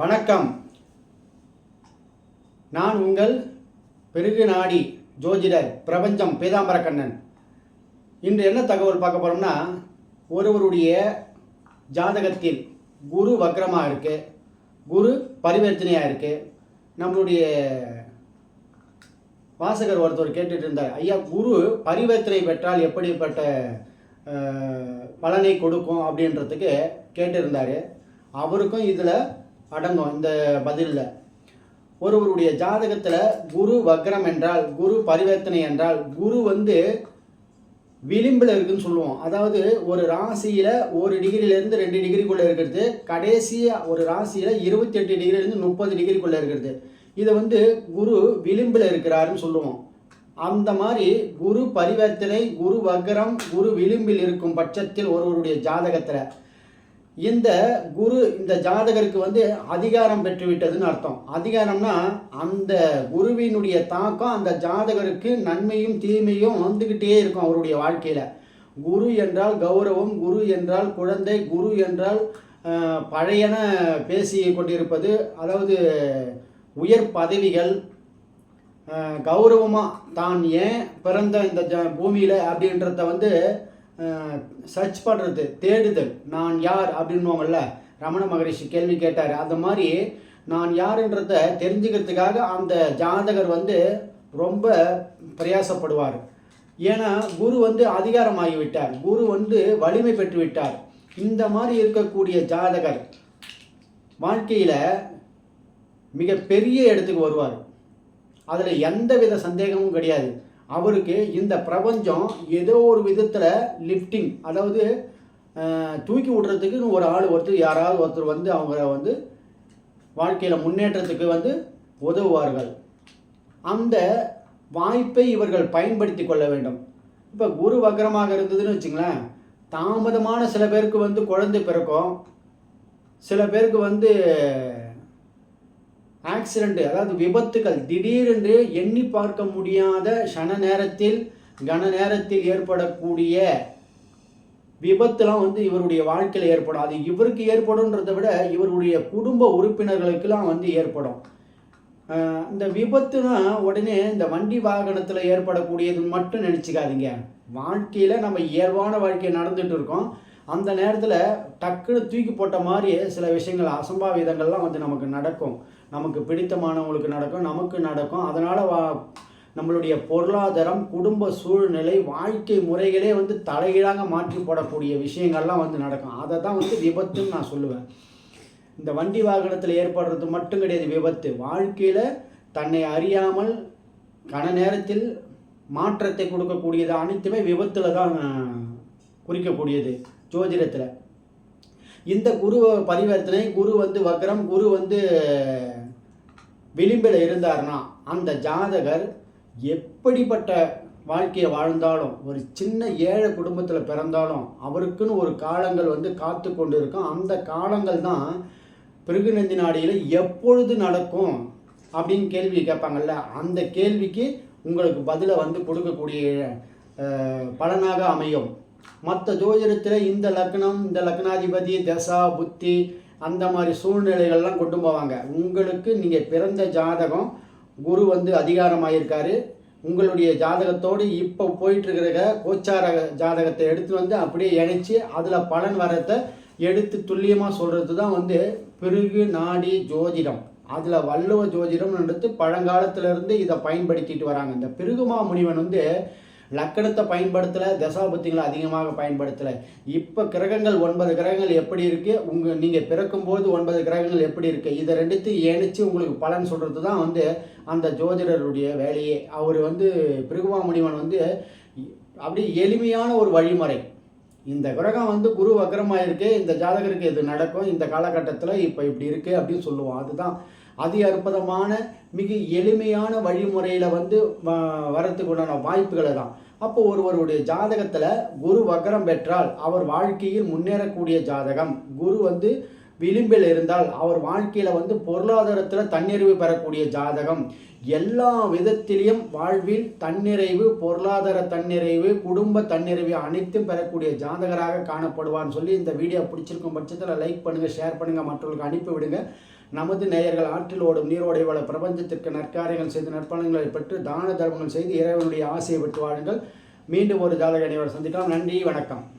வணக்கம். நான் உங்கள் பெருகு நாடி ஜோதிடர் பிரபஞ்சம் பேதாம்பரக்கண்ணன் இன்று என்ன தகவல் பார்க்க போகிறோம்னா ஒருவருடைய ஜாதகத்தில் குரு வக்ரமாக இருக்குது குரு பரிவர்த்தனையாக இருக்குது நம்மளுடைய வாசகர் ஒருத்தர் கேட்டுட்டு இருந்தார் ஐயா குரு பரிவர்த்தனை பெற்றால் எப்படிப்பட்ட பலனை கொடுக்கும்? அப்படின்றதுக்கு கேட்டிருந்தார். அவருக்கும் இதில் அடங்கும் இந்த பதிலில். ஒருவருடைய ஜாதகத்தில் குரு வக்ரம் என்றால் குரு பரிவர்த்தனை என்றால் குரு வந்து விளிம்பில் இருக்குன்னு சொல்லுவோம். அதாவது ஒரு ராசியில் ஒரு டிகிரியிலேருந்து ரெண்டு டிகிரிக்குள்ளே இருக்கிறது கடைசியாக ஒரு ராசியில் இருபத்தெட்டு டிகிரிலேருந்து முப்பது டிகிரிக்குள்ளே இருக்கிறது. இதை வந்து குரு விளிம்பில் இருக்கிறாருன்னு சொல்லுவோம். அந்த மாதிரி குரு பரிவர்த்தனை குரு வக்ரம் குரு விளிம்பில் இருக்கும் பட்சத்தில் ஒருவருடைய ஜாதகத்தில் இந்த குரு இந்த ஜாதகருக்கு வந்து அதிகாரம் பெற்றுவிட்டதுன்னு அர்த்தம். அதிகாரம்னா அந்த குருவினுடைய தாக்கம் அந்த ஜாதகருக்கு நன்மையும் தீமையும் வந்துக்கிட்டே இருக்கும் அவருடைய வாழ்க்கையில். குரு என்றால் கௌரவம் குரு என்றால் குழந்தை குரு என்றால் பழையன பேசி கொண்டிருப்பது அதாவது உயர் பதவிகள் கௌரவமாக தான் ஏன் பிறந்த இந்த ஜ பூமியில் அப்படின்றத வந்து சர்ச் பண்ணுறது தேடுதல் நான் யார் அப்படின்னுவாங்கல்ல ரமண மகரிஷி கேள்வி கேட்டார். அந்த மாதிரி நான் யாருன்றத தெரிஞ்சுக்கிறதுக்காக அந்த ஜாதகர் வந்து ரொம்ப பிரயாசப்படுவார். ஏன்னா குரு வந்து அதிகாரமாகிவிட்டார். குரு வந்து வலிமை பெற்று விட்டார் இந்த மாதிரி இருக்கக்கூடிய ஜாதகர் வாழ்க்கையில் மிக பெரிய இடத்துக்கு வருவார். அதில் எந்த வித சந்தேகமும் கிடையாது. அவருக்கு இந்த பிரபஞ்சம் ஏதோ ஒரு விதத்தில் லிஃப்டிங் அதாவது தூக்கி விடுறதுக்குன்னு ஒரு ஆள் ஒருத்தர் யாராவது ஒருத்தர் வந்து அவங்க வந்து வாழ்க்கையில் முன்னேற்றத்துக்கு வந்து உதவுவார்கள். அந்த வாய்ப்பை இவர்கள் பயன்படுத்தி கொள்ள வேண்டும். இப்போ குரு வக்கரமாக இருந்ததுன்னு வச்சுங்களேன் தாமதமான சில பேருக்கு வந்து குழந்தை பிறக்கும். சில பேருக்கு வந்து ஆக்சிடெண்ட் அதாவது விபத்துகள் திடீரென்று எண்ணி பார்க்க முடியாத சன நேரத்தில் கன நேரத்தில் ஏற்படக்கூடிய விபத்துலாம் வந்து இவருடைய வாழ்க்கையில் ஏற்படும். அது இவருக்கு ஏற்படும்ன்றதை விட இவருடைய குடும்ப உறுப்பினர்களுக்கெல்லாம் வந்து ஏற்படும். இந்த விபத்துனா உடனே இந்த வண்டி வாகனத்தில் ஏற்படக்கூடியது மட்டும் நினச்சிக்காதீங்க. வாழ்க்கையில் நம்ம இயல்பான வாழ்க்கை நடந்துட்டு இருக்கோம். அந்த நேரத்தில் டக்குன்னு தூக்கி போட்ட மாதிரியே சில விஷயங்கள் அசம்பாவிதங்கள்லாம் வந்து நமக்கு நடக்கும். நமக்கு பிடித்தமானவங்களுக்கு நடக்கும் நமக்கு நடக்கும். அதனால் வா நம்மளுடைய பொருளாதாரம் குடும்ப சூழ்நிலை வாழ்க்கை முறைகளே வந்து தலைகீழாக மாற்றி போடக்கூடிய விஷயங்கள்லாம் வந்து நடக்கும். அதை தான் வந்து விபத்துன்னு நான் சொல்லுவேன். இந்த வண்டி வாகனத்தில் ஏற்படுறது மட்டும் கிடையாது விபத்து. வாழ்க்கையில் தன்னை அறியாமல் கன நேரத்தில் மாற்றத்தை கொடுக்கக்கூடியது அனைத்துமே விபத்தில் தான் குறிக்கக்கூடியது. ஜோதிடத்தில். இந்த குரு பரிவர்த்தனை குரு வந்து வக்ரம் குரு வந்து விளிம்பில் இருந்தார்னா அந்த ஜாதகர் எப்படிப்பட்ட வாழ்க்கையை வாழ்ந்தாலும் ஒரு சின்ன ஏழை குடும்பத்தில் பிறந்தாலும் அவருக்குன்னு ஒரு காலங்கள் வந்து காத்து கொண்டு இருக்கும் அந்த காலங்கள் தான் பிருகுநந்தி நாடியில் எப்பொழுது நடக்கும் அப்படின்னு கேள்வி கேட்பாங்கல்ல அந்த கேள்விக்கு உங்களுக்கு பதிலை வந்து கொடுக்கக்கூடிய பலனாக அமையும். மற்ற ஜோதிடத்தில் இந்த லக்னம் இந்த லக்னாதிபதி தசா புத்தி அந்த மாதிரி சூழ்நிலைகள்லாம் கொண்டு போவாங்க. உங்களுக்கு நீங்கள் பிறந்த ஜாதகம் குரு வந்து அதிகாரமாயிருக்காரு. உங்களுடைய ஜாதகத்தோடு இப்போ போயிட்டுருக்கிற கோச்சார ஜாதகத்தை எடுத்து வந்து அப்படியே இணைச்சி அதில் பலன் வரத்தை எடுத்து துல்லியமாக சொல்கிறது தான் வந்து பிறகு நாடி ஜோதிடம். அதில் வள்ளுவ ஜோதிடம் எடுத்து பழங்காலத்திலிருந்து இதை பயன்படுத்திட்டு வராங்க. இந்த பிருகுமா முனிவன் வந்து லக்கணத்தை பயன்படுத்தலை தசாபத்திகளை அதிகமாக பயன்படுத்தலை. இப்போ கிரகங்கள் ஒன்பது கிரகங்கள் எப்படி இருக்குது உங்கள் நீங்கள் பிறக்கும்போது ஒன்பது கிரகங்கள் எப்படி இருக்குது இதை ரெண்டுத்தையும் இணைச்சி உங்களுக்கு பலன் சொல்கிறது தான் வந்து அந்த ஜோதிடருடைய வேலையே. அவர் வந்து பிருகுமா முனிவன் வந்து அப்படியே எளிமையான ஒரு வழிமுறை. இந்த கிரகம் வந்து குரு வக்கரமாக இருக்கு இந்த ஜாதகருக்கு இது நடக்கும் இந்த காலகட்டத்தில் இப்போ இப்படி இருக்குது அப்படின்னு சொல்லுவோம். அதுதான் அதி அற்புதமான மிக எளிமையான வழிமுறையில் வந்து வ- உண்டான வாய்ப்புகளை தான். அப்போ ஒருவருடைய ஜாதகத்தில் குரு வக்கரம் பெற்றால் அவர் வாழ்க்கையில் முன்னேறக்கூடிய ஜாதகம். குரு வந்து விளிம்பில் இருந்தால் அவர் வாழ்க்கையில் வந்து பொருளாதாரத்தில் தன்னிறைவு பெறக்கூடிய ஜாதகம். எல்லா விதத்திலையும் வாழ்வில் தன்னிறைவு பொருளாதார தன்னிறைவு குடும்ப தன்னிறைவு அனைத்தும் பெறக்கூடிய ஜாதகராக காணப்படுவான்னு சொல்லி இந்த வீடியோ பிடிச்சிருக்கும் பட்சத்தில் லைக் பண்ணுங்கள் ஷேர் பண்ணுங்கள் மற்றவர்களுக்கு அனுப்பி விடுங்க. நமது நேயர்கள் ஆற்றில் ஓடும் நீரோடை வள பிரபஞ்சத்திற்கு நற்காரியங்கள் செய்து நற்பலன்களை பெற்று தான தர்மங்கள் செய்து இறைவனுடைய ஆசையை பெற்று வாழுங்கள். மீண்டும் ஒரு ஜாதக அனைவர் சந்திக்கலாம். நன்றி. வணக்கம்.